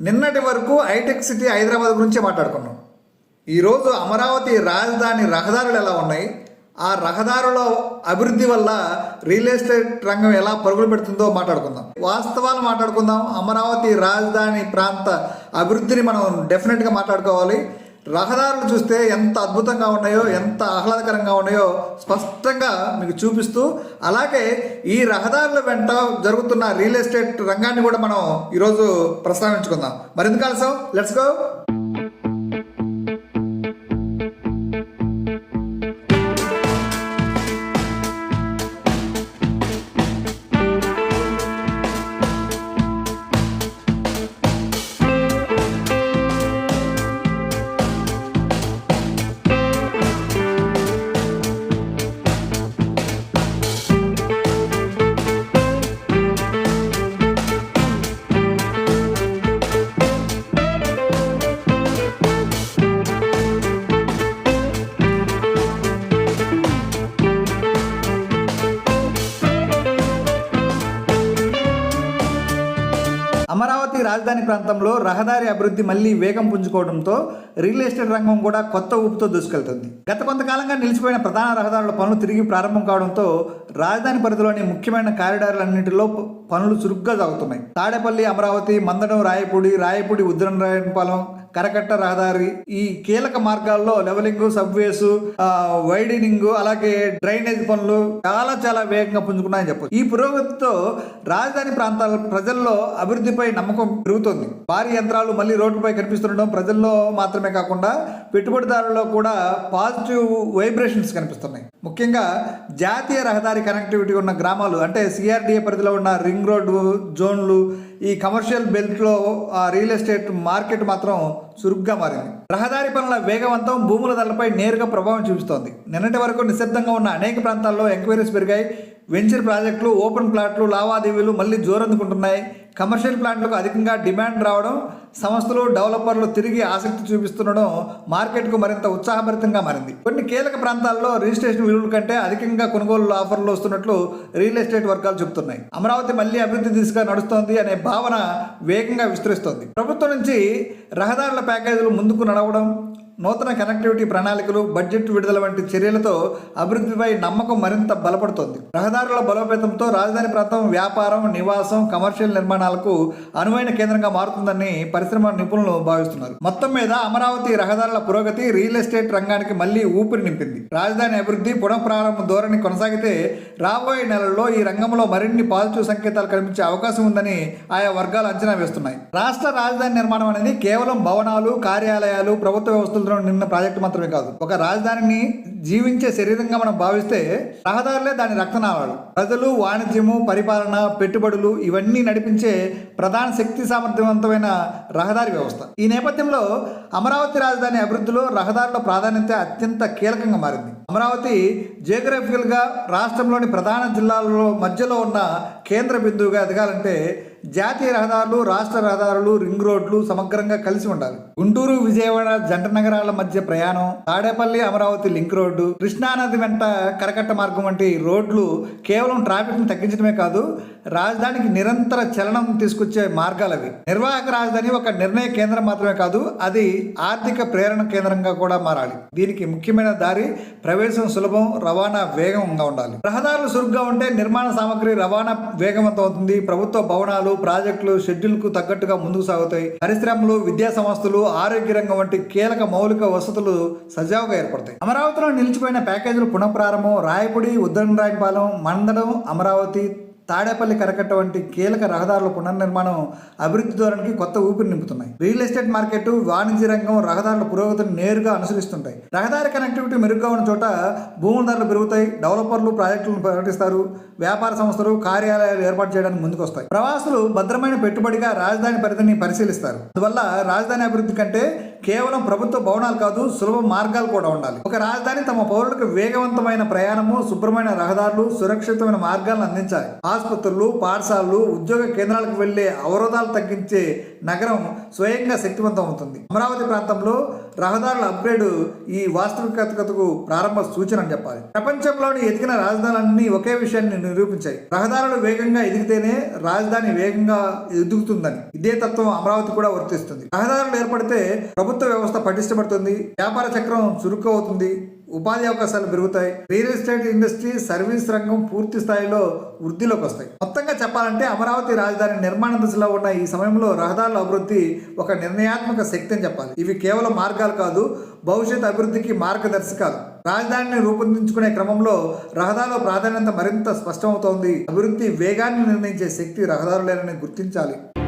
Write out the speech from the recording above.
నిన్నటి వరకు hitech city Hyderabad గురించి మాట్లాడుకున్నాం. ఈరోజు అమరావతి రాజధాని రహదారులు ఎలా ఉన్నాయి? ఆ రహదారుల అభివృద్ధి వల్ల రియల్ ఎస్టేట్ రంగం ఎలా పరుగులు పెడుతుందో మాట్లాడుకుందాం. వాస్తవాలు మాట్లాడుకుందాం. అమరావతి రాజధాని ప్రాంత అభివృద్ధిని మనం డెఫినెట్గా మాట్లాడుకోవాలి. రహదారులు చూస్తే ఎంత అద్భుతంగా ఉన్నాయో ఎంత ఆహ్లాదకరంగా ఉన్నాయో స్పష్టంగా మీకు చూపిస్తూ అలాగే ఈ రహదారుల వెంట జరుగుతున్న రియల్ ఎస్టేట్ రంగాన్ని కూడా మనం ఈరోజు ప్రస్తావించుకుందాం. మరింత ఆలస్యం? లెట్స్ గో రాజధాని ప్రాంతంలో రహదారి అభివృద్ధి మళ్ళీ వేగం పుంజుకోవడంతో రియల్ ఎస్టేట్ రంగం కూడా కొత్త ఊపుతో దూసుకెళ్తుంది. గత కొంతకాలంగా నిలిచిపోయిన ప్రధాన రహదారుల పనులు తిరిగి ప్రారంభం కావడంతో రాజధాని పరిధిలోని ముఖ్యమైన కారిడార్లన్నింటిలో పనులు చురుగ్గా సాగుతున్నాయి తాడేపల్లి అమరావతి మందడం రాయపూడి రాయపూడి ఉద్రనరాయనపాలెం కరకట్ట రహదారి ఈ కీలక మార్గాల్లో లెవలింగ్ సబ్వేస్ వైడనింగ్ అలాగే డ్రైనేజ్ పనులు చాలా చాలా వేగంగా పుంజుకున్నాయని చెప్పొచ్చు. ఈ పురోగతితో రాజధాని ప్రాంతాల ప్రజల్లో అభివృద్ధిపై నమ్మకం పెరుగుతోంది. భారీ యంత్రాలు మళ్ళీ రోడ్లపై కనిపిస్తుండడం ప్రజల్లో మాత్రమే కాకుండా పెట్టుబడిదారుల్లో కూడా పాజిటివ్ వైబ్రేషన్స్ కనిపిస్తున్నాయి. ముఖ్యంగా జాతీయ రహదారి కనెక్టివిటీ ఉన్న గ్రామాలు అంటే సిఆర్డిఏ పరిధిలో ఉన్న రింగ్ రోడ్డు జోన్లు ఈ కమర్షియల్ బెల్ట్లో ఆ రియల్ ఎస్టేట్ మార్కెట్ మాత్రం చురుగ్గా మారింది. రహదారి పనుల వేగవంతం భూముల ధరలపై నేరుగా ప్రభావం చూపిస్తోంది. నిన్నటి వరకు నిశ్శబ్దంగా ఉన్న అనేక ప్రాంతాల్లో ఎంక్వైరీస్ పెరిగాయి. వెంచర్ ప్రాజెక్టులు ఓపెన్ ప్లాట్లు లావాదేవీలు మళ్ళీ జోరందుకుంటున్నాయి. కమర్షియల్ ప్లాంట్లకు అధికంగా డిమాండ్ రావడం సంస్థలు డెవలపర్లు తిరిగి ఆసక్తి చూపిస్తుండడం మార్కెట్కు మరింత ఉత్సాహభరితంగా మారింది. కొన్ని కీలక ప్రాంతాల్లో రిజిస్ట్రేషన్ విలువల కంటే అధికంగా కొనుగోలు ఆఫర్లు వస్తున్నట్లు రియల్ ఎస్టేట్ వర్గాలు చెబుతున్నాయి. అమరావతి మళ్ళీ అభివృద్ధి దిశగా నడుస్తోంది అనే భావన వేగంగా విస్తరిస్తోంది. ప్రభుత్వం నుంచి రహదారుల ప్యాకేజీలు ముందుకు నడవడం నూతన కనెక్టివిటీ ప్రణాళికలు బడ్జెట్ విడుదల వంటి చర్యలతో అభివృద్ధిపై నమ్మకం మరింత బలపడుతోంది. రహదారుల బలోపేతంతో రాజధాని ప్రాంతం వ్యాపారం నివాసం కమర్షియల్ నిర్మాణాలకు అనువైన కేంద్రంగా మారుతుందని పరిశ్రమ నిపుణులు భావిస్తున్నారు. మొత్తం మీద అమరావతి రహదారుల పురోగతి రియల్ ఎస్టేట్ రంగానికి మళ్ళీ ఊపిరి నింపింది. రాజధాని అభివృద్ధి పునఃప్రారంభ ధోరణి కొనసాగితే రాబోయే నెలల్లో ఈ రంగంలో మరిన్ని పాజిటివ్ సంకేతాలు కనిపించే అవకాశం ఉందని ఆయా వర్గాలు అంచనా వేస్తున్నాయి. రాష్ట్ర రాజధాని నిర్మాణం అనేది కేవలం భవనాలు కార్యాలయాలు ప్రభుత్వ వ్యవస్థలు వ్యవస్థలతో నిన్న ప్రాజెక్టు మాత్రమే కాదు. ఒక రాజధానిని జీవించే శరీరంగా మనం భావిస్తే రహదారులే దాని రక్తనాళాలు. ప్రజలు వాణిజ్యము పరిపాలన పెట్టుబడులు ఇవన్నీ నడిపించే ప్రధాన శక్తి సామర్థ్యవంతమైన రహదారి వ్యవస్థ. ఈ నేపథ్యంలో అమరావతి రాజధాని అభివృద్ధిలో రహదారుల ప్రాధాన్యత అత్యంత కీలకంగా మారింది. అమరావతి జియోగ్రఫికల్గా రాష్ట్రంలోని ప్రధాన జిల్లాలలో మధ్యలో ఉన్న కేంద్ర బిందువుగా ఎదగాలంటే జాతీయ రహదారులు రాష్ట్ర రహదారులు రింగ్ రోడ్లు సమగ్రంగా కలిసి ఉండాలి. గుంటూరు విజయవాడ జంట నగరాల మధ్య ప్రయాణం తాడేపల్లి అమరావతి లింక్ రోడ్డు కృష్ణానది వెంట కరకట్ట మార్గం వంటి రోడ్లు కేవలం ట్రాఫిక్ను తగ్గించడమే కాదు రాజధానికి నిరంతర చలనం తీసుకొచ్చే మార్గాలు అవి. నిర్వాహక రాజధాని ఒక నిర్ణయ కేంద్రం మాత్రమే కాదు అది ఆర్థిక ప్రేరణ కేంద్రంగా కూడా మారాలి. దీనికి ముఖ్యమైన దారి ప్రవేశం సులభం రవాణా వేగంగా ఉండాలి. రహదారులు సురుగ్గా ఉంటే నిర్మాణ సామగ్రి రవాణా వేగవంతం అవుతుంది. ప్రభుత్వ భవనాలు ప్రాజెక్టులు షెడ్యూల్కు తగ్గట్టుగా ముందుకు సాగుతాయి. పరిశ్రమలు విద్యా సంస్థలు ఆరోగ్య రంగం వంటి కీలక మౌలిక వసతులు సజావుగా ఏర్పడతాయి. అమరావతిలో నిలిచిపోయిన ప్యాకేజీలు పునఃప్రారంభం రాయపూడి ఉద్దరణరాయపాలెం మందడం అమరావతి తాడేపల్లి కరకట్ట వంటి కీలక రహదారుల పునర్నిర్మాణం అభివృద్ధి ధోరణికి కొత్త ఊపిరి నింపుతున్నాయి. రియల్ ఎస్టేట్ మార్కెట్ వాణిజ్య రంగం రహదారుల పురోగతిని నేరుగా అనుసరిస్తుంటాయి. రహదారి కనెక్టివిటీ మెరుగ్గా ఉన్న చోట భూముల ధరలు పెరుగుతాయి. డెవలపర్లు ప్రాజెక్టులను ప్రకటిస్తారు. వ్యాపార సంస్థలు కార్యాలయాలు ఏర్పాటు చేయడానికి ముందుకు వస్తాయి ప్రవాసులు భద్రమైన పెట్టుబడిగా రాజధాని పరిధిని పరిశీలిస్తారు. అందువల్ల రాజధాని అభివృద్ధి కంటే కేవలం ప్రభుత్వ భవనాలు కాదు సులభ మార్గాలు కూడా ఉండాలి. ఒక రాజధాని తమ పౌరులకు వేగవంతమైన ప్రయాణము శుభ్రమైన రహదారులు సురక్షితమైన మార్గాలను అందించాలి. ఆసుపత్రులు పాఠశాలలు ఉద్యోగ కేంద్రాలకు వెళ్ళే అవరోధాలు తగ్గించే నగరం స్వయంగా శక్తివంతం అవుతుంది. అమరావతి ప్రాంతంలో రహదారుల అప్గ్రేడ్ ఈ వాస్తవికతకు ప్రారంభ సూచన అని చెప్పాలి. ప్రపంచంలోని ఎదిగిన రాజధానులన్నీ ఒకే విషయాన్ని నిరూపించాయి. రహదారులు వేగంగా ఎదిగితేనే రాజధాని వేగంగా ఎదుగుతుందని ఇదే తత్వం అమరావతి కూడా వర్తిస్తుంది. రహదారులు ఏర్పడితే ప్రభుత్వ వ్యవస్థ పటిష్టపడుతుంది వ్యాపార చక్రం చురుకు అవుతుంది ఉపాధి అవకాశాలు పెరుగుతాయి రియల్ ఎస్టేట్ ఇండస్ట్రీ సర్వీస్ రంగం పూర్తి స్థాయిలో వృద్ధిలోకి వస్తాయి. మొత్తంగా చెప్పాలంటే అమరావతి రాజధాని నిర్మాణ దశలో ఉన్న ఈ సమయంలో రహదారుల అభివృద్ధి ఒక నిర్ణయాత్మక శక్తి అని చెప్పాలి. ఇవి కేవలం మార్గాలు కాదు భవిష్యత్ అభివృద్ధికి మార్గదర్శకాలు. రాజధానిని రూపొందించుకునే క్రమంలో రహదారుల ప్రాధాన్యత మరింత స్పష్టమవుతోంది. అభివృద్ధి వేగాన్ని నిర్ణయించే శక్తి రహదారులేనని గుర్తించాలి.